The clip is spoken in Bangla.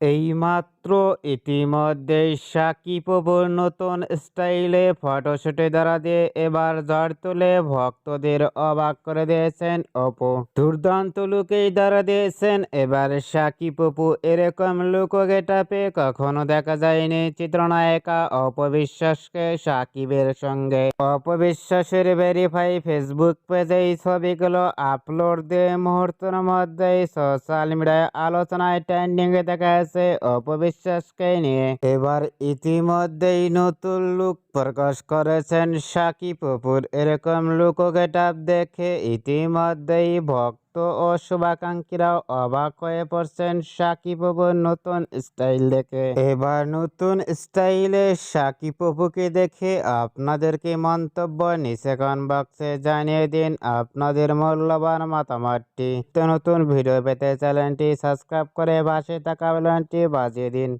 এইমাত্র ইতিমধ্যেই সাকিব নতুন স্টাইলে ফটোশুটে ধরা দিয়ে এবার ঝড় তুলে ভক্তদের অবাক করে দিয়েছেন অপু। দুর্দান্ত লুকেই ধরা দিয়েছেন এবার সাকিব অপু। এরকম লুক গেটাপে কখনো দেখা যায়নি চিত্রনায়িকা অপবিশ্বাসকে সাকিবের সঙ্গে। অপবিশ্বাসের ভেরিফাই ফেসবুক পেজে এই ছবিগুলো আপলোড দিয়ে মুহূর্তের মধ্যেই সোশ্যাল মিডিয়ায় আলোচনায় ট্রেন্ডিংয়ে দেখা গেছে অপবিশ্বাসকে নিয়ে এবার ইতিমধ্যেই নতুন লুক প্রকাশ করেছেন সাকিব অপুর এরকম লুকোকে টাপ দেখে ইতিমধ্যেই ভক্ত ও শুভাকাঙ্ক্ষীরাও অবাক হয়ে পড়ছেন সাকিব অপুর নতুন স্টাইল দেখে। এবার নতুন স্টাইলে সাকিব অপুকে দেখে আপনাদের কি মন্তব্য? নিচে কমেন্ট বক্সে জানিয়ে দিন আপনাদের মূল্যবান মতামতটি। তো নতুন ভিডিও পেতে চ্যানেলটি সাবস্ক্রাইব করে পাশে থাকা বেলনটি বাজিয়ে দিন।